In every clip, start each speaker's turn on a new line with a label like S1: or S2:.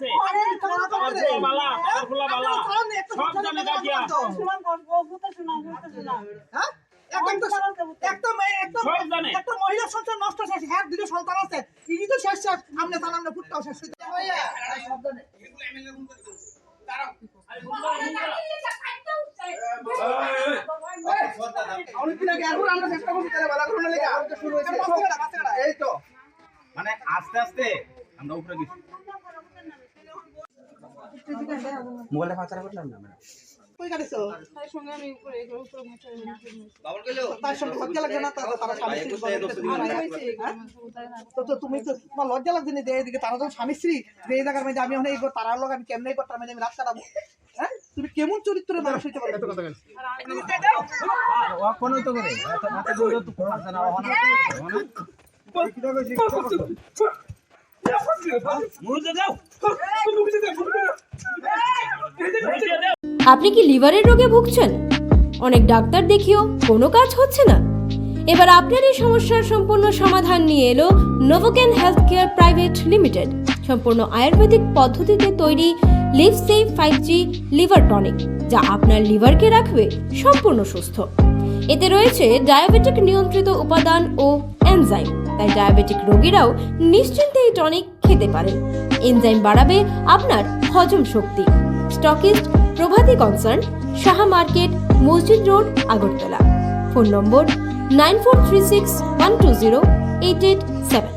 S1: আছে। বালা আমার বালা সব জানে গাজিয়া।
S2: হ্যাঁ? একদম তো একদম একদম একটা মহিলা সংসার নষ্ট শেষ হ্যাঁ দুটো সন্তান আছে। ইনি তো শেষ শেষ। আমনে তার আমনে ফুটটাও শেষ। হইতে
S3: মানে আস্তে আস্তে আমরা উপরে গেছি। মোবাইলটা ফাঁকা করলাম না ম্যাডাম
S2: কই গাড়িছো
S4: তার সঙ্গে আমি উপরে উপরে মুছে মুছে
S3: বাবুল
S2: তার সঙ্গে লজ্জা লাগে না তারা তারা স্বামী স্ত্রী
S3: ভাই,
S2: বলে
S3: ভাই,
S2: দিতে
S3: ভাই,
S2: পারে।
S4: হয়েছে
S2: হ্যাঁ? তো তো তুমি তো তোমার লজ্জা লাগছে না এদিকে তারা তো স্বামী স্ত্রী যে জায়গার মধ্যে আমি এখন তারার লোক আমি কেমনে করতাম আমি রাত কাটাবো হ্যাঁ তুমি কেমন চরিত্রের মানুষ হইতে
S3: তো করে
S1: দাও দাও
S5: আপনি কি লিভারের রোগে ভুগছেন? অনেক ডাক্তার দেখিও কোনো কাজ হচ্ছে না। এবার আপনার এই সমস্যার সম্পূর্ণ সমাধান নিয়ে এলো Novokane health care private limited সম্পূর্ণ আয়ুর্বেদিক পদ্ধতিতে তৈরি live save five G liver tonic যা আপনার লিভারকে রাখবে সম্পূর্ণ সুস্থ। এতে রয়েছে ডায়াবেটিক নিয়ন্ত্রিত উপাদান ও এনজাইম তাই ডায়াবেটিক রোগীরাও নিশ্চিন্তে এই টনিক খেতে পারেন। এনজাইম বাড়াবে আপনার হজম শক্তি। Stockist Prabhati concern Saha market Masjid road Agartala. Phone number nine four three six one two zero eight eight seven.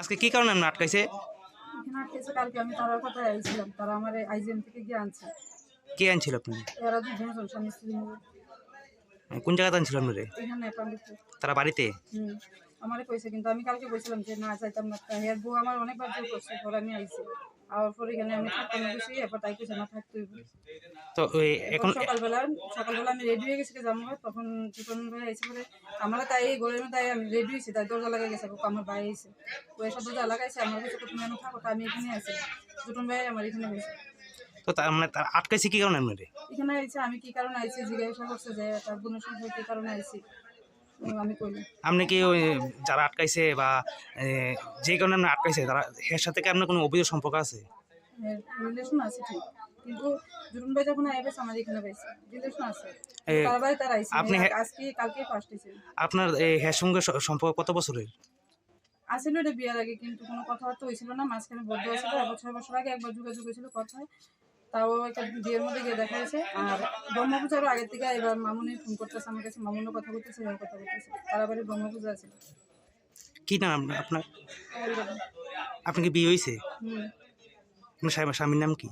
S6: আজকে কি কারণে আপনি আটকাইছে?
S4: এখানে কালকে আমি তারার কথায় আইছিলাম। তারা আমার আইজিএম থেকে গিয়ে আনছে।
S6: কে আনছিল আপনি
S4: এরা দুজন স্বামী স্ত্রী
S6: কোন জায়গাতে আনছিল আপনারে?
S4: এখানে
S6: তারা বাড়িতে?
S4: হুম আমারে কইছে কিন্তু আমি কালকে বলছিলাম যে না যাইতাম না। হেয়ার বউ আমার অনেকবার জোর করছে পরে আমি আইছি। পরে এখানে আমি থাকতাম না বেশি এরপর তাই কইছে না থাকতে
S6: তো এখন
S4: সকালবেলা সকালবেলা আমি রেডি হয়ে গেছি যাব তখন দুজন ভাই আইসি পরে আমরা তাই আমি রেডি হয়েছি তাই দরজা লাগাই গেছে কাকু আমার ভাই আইসে ও এসব দরজা লাগাইছে আমার কাছে তুমি আমি থাকো আমি এখানে আছি। দুজন ভাই আমার এখানে হয়েছে
S6: তো তার মানে তার আটকাইছে কি কারণে আপনারে
S4: এখানে আইছে আমি কি কারণে আইছি জিজ্ঞাসা করছে যে তার বোনের সঙ্গে কি কারণে আইছি। আমি কইলাম।
S6: আপনি কি ওই যারা আটকাইছে বা যে কারণে আপনি আটকাইছে তারা এর সাথে কি আপনার কোনো অভিযোগ সম্পর্ক আছে?
S4: রিলেশন আছে ঠিক। কিন্তু জুরুন ভাই যখন আইবেছে আমার এখানে পাইছে রিলেশন আছে। তার বাড়ি তার আইছে
S6: আপনি
S4: আজকে কালকে ফার্স্ট
S6: আপনার হের সঙ্গে সম্পর্ক কত বছরের?
S4: আসলে এটা বিয়ার আগে কিন্তু কোনো কথাবার্তা হয়েছিল না মাঝখানে বদ্ধ হয়েছিল ছয় বছর আগে একবার যোগাযোগ হয়েছিল কথায় তাও একটা বিয়ের মধ্যে গিয়ে দেখা হয়েছে। আর ব্রহ্মপূজারও আগের থেকে এবার মামুনি ফোন করতেছে আমার কাছে মামুনও কথা বলতেছে এবার কথা বলতেছে। তারা বাড়ি ব্রহ্মপূজা আছে।
S6: কি নাম আপনার- আপনার আপনি কি বিয়ে হয়েছে? আপনার স্বামীর নাম কি?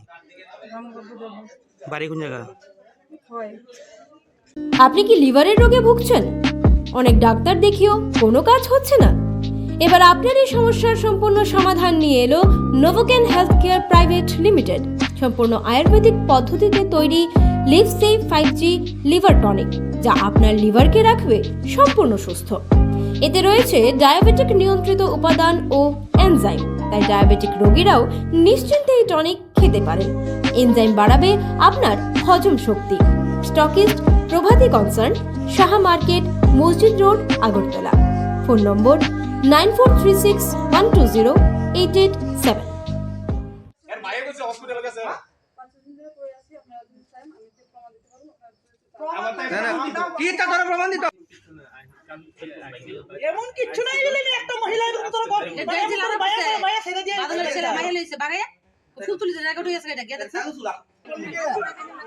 S6: বাড়ি কোন জায়গা?
S5: আপনি কি লিভারের রোগে ভুগছেন? অনেক ডাক্তার দেখিও কোনো কাজ হচ্ছে না। এবার আপনার এই সমস্যার সম্পূর্ণ সমাধান নিয়ে এলো Novokane health care private limited. সম্পূর্ণ আয়ুর্বেদিক পদ্ধতিতে তৈরি live save five G liver tonic, যা আপনার লিভারকে রাখবে সম্পূর্ণ সুস্থ। এতে রয়েছে ডায়াবেটিক নিয়ন্ত্রিত উপাদান ও এনজাইম, তাই ডায়াবেটিক রোগীরাও নিশ্চিন্তে এই টনিক খেতে পারেন। এনজাইম বাড়াবে আপনার হজম শক্তি। Stockist, Prabhati concern, Saha market, Masjid road, Agartala. Phone number nine four three six one two zero, eight eight seven
S3: কি তা ধরে প্রমাণ দিত?
S2: এমন কিচ্ছু নাই বলে একটা মহিলা তোর বাইরে ছেড়ে দিয়ে
S7: ফুল তুলি জায়গা উঠে গেছে এটা গিয়ে দেখছ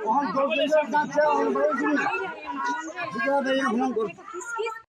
S3: ওহন জল জল যাচ্ছে ওহন বড় জিনিস